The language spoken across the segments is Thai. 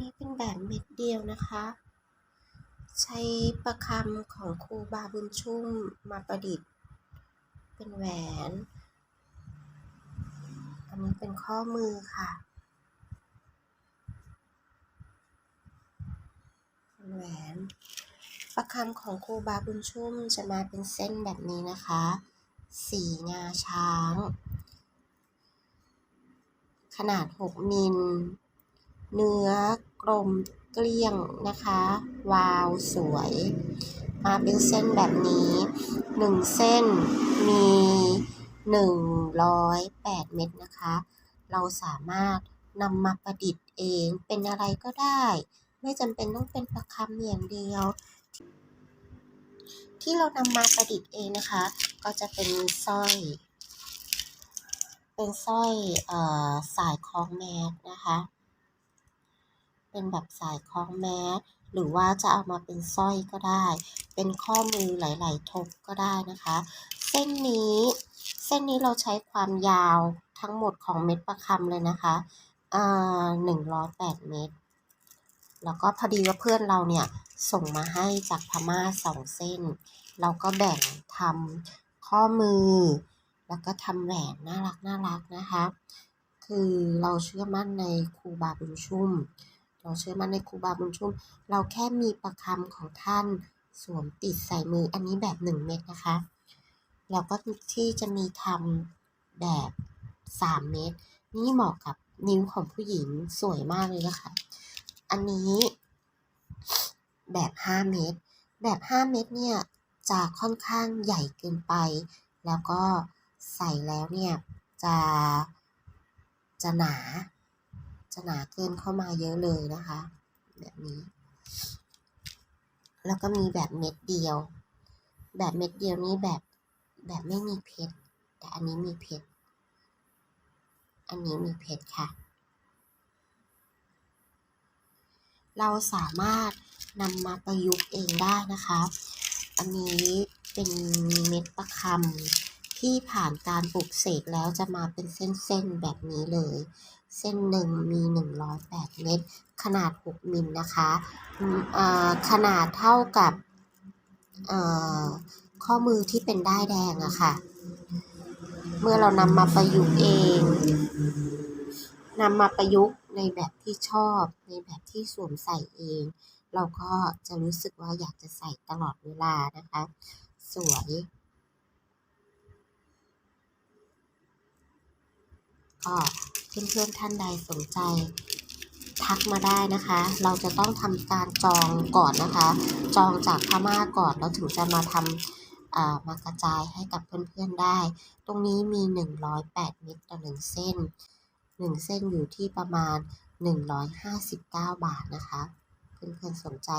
นี้เป็นแบบเม็ดเดียวนะคะ ใช้ประคำของครูบาบุญชุ่มมาประดิษฐ์ เป็นแหวน อันนี้เป็นข้อมือค่ะแหวน ประคำของครูบาบุญชุ่มจะมาเป็นเส้นแบบนี้นะคะ สีงาช้าง ขนาด 6 มิล เนื้อกลมเกลี้ยงนะคะ วาวสวย มาเป็นเส้นแบบนี้ 1 เส้นมี 108 เม็ดนะคะ เราสามารถนำมาประดิษฐ์เองเป็นอะไรก็ได้ ไม่จำเป็นต้องเป็นประคำอย่างเดียว ที่เรานำมาประดิษฐ์เองนะคะ ก็จะเป็นสร้อย เป็นสร้อยออสายคล้องแมสนะคะ เป็นแบบสายคล้องแมสหรือว่าจะเอามาเป็นสร้อยก็ได้ เป็นข้อมือหลาย ๆ ทบก็ได้นะคะ เส้นนี้ เส้นนี้เราใช้ความยาวทั้งหมดของเม็ดประคำเลยนะคะอ่า108เมตร แล้วก็พอดีว่าเพื่อนเราเนี่ยส่งมาให้จากพม่าสองเส้น เราก็แบ่งทำข้อมือ แล้วก็ทำแหวนน่ารักน่ารักนะคะ คือเราเชื่อมั่นในครูบาบุญชุ่ม เราเชื่อมั่นในครูบาบุญชุ่ม เราแค่มีประคำของท่านสวมติดใส่มืออันนี้แบบ1เม็ดนะคะ แล้วก็ที่จะมีทำแบบ3เม็ดนี่เหมาะกับนิ้วของผู้หญิงสวยมากเลยนะคะ อันนี้แบบ5เม็ดแบบ5เม็ดเนี่ยจะค่อนข้างใหญ่เกินไป แล้วก็ใส่แล้วเนี่ยจะจะหนา นาเกินเข้ามาเยอะเลยนะคะ แบบนี้ แล้วก็มีแบบเม็ดเดียว แบบเม็ดเดียวนี้แบบแบบไม่มีเพชร แต่อันนี้มีเพชร อันนี้มีเพชรค่ะ เราสามารถนำมาประยุกต์เองได้นะคะ อันนี้เป็นเม็ดประคำ ที่ผ่านการปลูกเสกแล้วจะมาเป็นเส้นๆแบบนี้เลย เส้นหนึ่งมี 108 เม็ดขนาด 6 มิลนะคะขนาดเท่ากับข้อมือที่เป็นด้ายแดงอะค่ะ เมื่อเรานำมาประยุกต์เองนำมาประยุกต์ในแบบที่ชอบในแบบที่สวมใส่เอง เราก็จะรู้สึกว่าอยากจะใส่ตลอดเวลานะคะ สวย ก็เพื่อนๆท่านใดสนใจ ทักมาได้นะคะ เราจะต้องทำการจองก่อนนะคะ จองจากพม่าก่อนแล้วถึงจะมาทำอ่ามากระจายให้กับเพื่อนๆได้ ตรงนี้มี 108 เม็ดต่อ1เส้น 1 เส้นอยู่ที่ประมาณ 159 บาทนะคะ เพื่อนๆสนใจ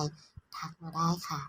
ทักมาได้ค่ะ